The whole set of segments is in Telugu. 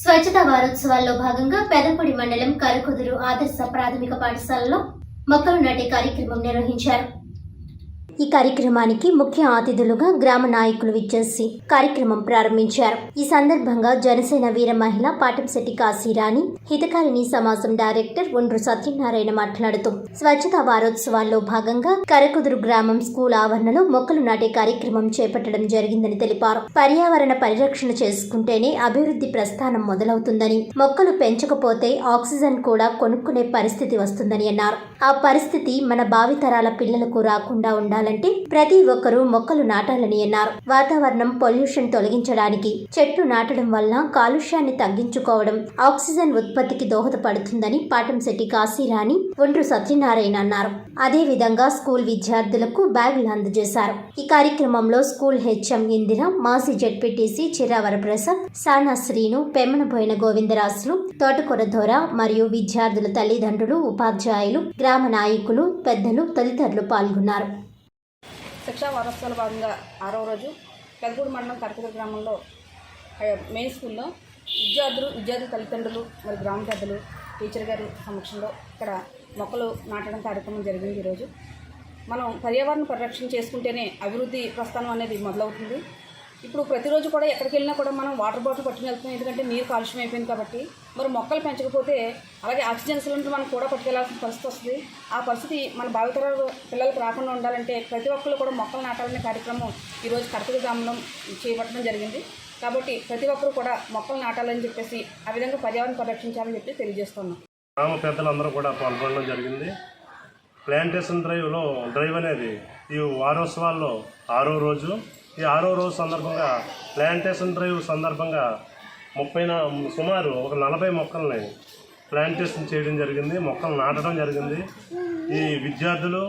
స్వచ్ఛతా వారోత్సవాల్లో భాగంగా పెదపూడి మండలం కరకుదురు ఆదర్శ ప్రాథమిక పాఠశాలలో మొక్కలు నాటే కార్యక్రమం నిర్వహించారు. ఈ కార్యక్రమానికి ముఖ్య అతిథులుగా గ్రామ నాయకులు విచ్చేసి కార్యక్రమం ప్రారంభించారు. ఈ సందర్భంగా జనసేన వీర మహిళ పాటంశెట్టి కాశీరాణి హితకారిణి సమాజం డైరెక్టర్ ఒండ్రు సత్యనారాయణ మాట్లాడుతూ స్వచ్ఛతా వారోత్సవాల్లో భాగంగా కరకుదురు గ్రామం స్కూల్ ఆవరణలో మొక్కలు నాటే కార్యక్రమం చేపట్టడం జరిగిందని తెలిపారు. పర్యావరణ పరిరక్షణ చేసుకుంటేనే అభివృద్ధి ప్రస్థానం మొదలవుతుందని మొక్కలు పెంచకపోతే ఆక్సిజన్ కూడా కొనుక్కునే పరిస్థితి వస్తుందని అన్నారు. ఆ పరిస్థితి మన భావితరాల పిల్లలకు రాకుండా ఉండాలంటే ప్రతి ఒక్కరూ మొక్కలు నాటాలని అన్నారు. వాతావరణం పొల్యూషన్ తొలగించడానికి చెట్లు నాటడం వల్ల కాలుష్యాన్ని తగ్గించుకోవడం ఆక్సిజన్ ఉత్పత్తికి దోహదపడుతుందని పాటంశెట్టి కాశీరాణి ఒండ్రు సత్యనారాయణ అన్నారు. అదే విధంగా స్కూల్ విద్యార్థులకు బ్యాగులు అందజేశారు. ఈ కార్యక్రమంలో స్కూల్ హెచ్ఎం ఇందిర మాజీ జడ్పీటీసీ చిరావర ప్రసాద్ సానా శ్రీను పెమ్మనబోయిన గోవిందరాజులు తోటకూర దొర మరియు విద్యార్థుల తల్లిదండ్రులు ఉపాధ్యాయులు గ్రామ నాయకులు పెద్దలు తదితరులు పాల్గొన్నారు. శిక్షా వారోత్సవాల భాగంగా ఆరవ రోజు పెదగూడు మండలం కరకూడ గ్రామంలో మెయిన్ స్కూల్లో విద్యార్థులు విద్యార్థుల తల్లిదండ్రులు మరి గ్రామ పెద్దలు టీచర్ గారి సమక్షంలో ఇక్కడ మొక్కలు నాటడం కార్యక్రమం జరిగింది ఈరోజు మనం పర్యావరణ పరిరక్షణ చేసుకుంటేనే అభివృద్ధి ప్రస్థానం అనేది మొదలవుతుంది. ఇప్పుడు ప్రతిరోజు కూడా ఎక్కడికి వెళ్ళినా కూడా మనం వాటర్ బాటిల్ పట్టుకుని వెళ్తున్నాం. ఎందుకంటే నీరు కాలుష్యం అయిపోయింది కాబట్టి. మరి మొక్కలు పెంచకపోతే అలాగే ఆక్సిజన్ సిలిండర్ మనం కూడా పట్టుకెళ్ళాల్సిన పరిస్థితి వస్తుంది. ఆ పరిస్థితి మన భావితరాలు పిల్లలకు రాకుండా ఉండాలంటే ప్రతి ఒక్కరు కూడా మొక్కలు నాటాలనే కార్యక్రమం ఈరోజు కర్తక గ్రామంలో చేపట్టడం జరిగింది. కాబట్టి ప్రతి ఒక్కరు కూడా మొక్కలు నాటాలని చెప్పేసి ఆ విధంగా పర్యావరణ పరిరక్షించాలని చెప్పి తెలియజేస్తున్నాం. గ్రామ పెద్దలందరూ కూడా పాల్గొనడం జరిగింది. ప్లాంటేషన్ డ్రైవ్లో డ్రైవ్ అనేది ఈ వారోత్సవాల్లో ఆరో రోజు ఈ ఆరో రోజు సందర్భంగా ప్లాంటేషన్ డ్రైవ్ సందర్భంగా ముప్పై సుమారు ఒక నలభై మొక్కల్ని ప్లాంటేషన్ చేయడం జరిగింది. మొక్కలు నాటడం జరిగింది. ఈ విద్యార్థులు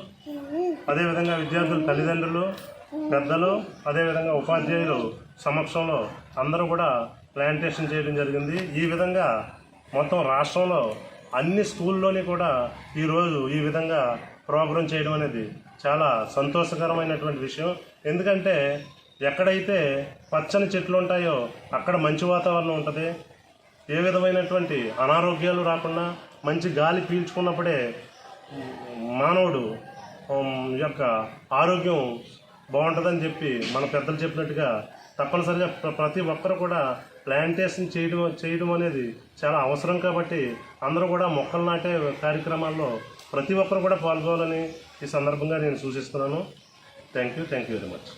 అదేవిధంగా విద్యార్థుల తల్లిదండ్రులు పెద్దలు అదేవిధంగా ఉపాధ్యాయులు సమక్షంలో అందరూ కూడా ప్లాంటేషన్ చేయడం జరిగింది. ఈ విధంగా మొత్తం రాష్ట్రంలో అన్ని స్కూల్లోని కూడా ఈరోజు ఈ విధంగా ప్రోగ్రాం చేయడం అనేది చాలా సంతోషకరమైనటువంటి విషయం. ఎందుకంటే ఎక్కడైతే పచ్చని చెట్లు ఉంటాయో అక్కడ మంచి వాతావరణం ఉంటుంది. ఏ విధమైనటువంటి అనారోగ్యాలు రాకుండా మంచి గాలి పీల్చుకున్నప్పుడే మానవుడు యొక్క ఆరోగ్యం బాగుంటుందని చెప్పి మన పెద్దలు చెప్పినట్టుగా తప్పనిసరిగా ప్రతి ఒక్కరు కూడా ప్లాంటేషన్ చేయడం చేయడం అనేది చాలా అవసరం కాబట్టి అందరూ కూడా మొక్కలు నాటే కార్యక్రమాల్లో ప్రతి ఒక్కరు కూడా పాల్గొనాలని ఈ సందర్భంగా నేను సూచిస్తున్నాను. Thank you thank you very much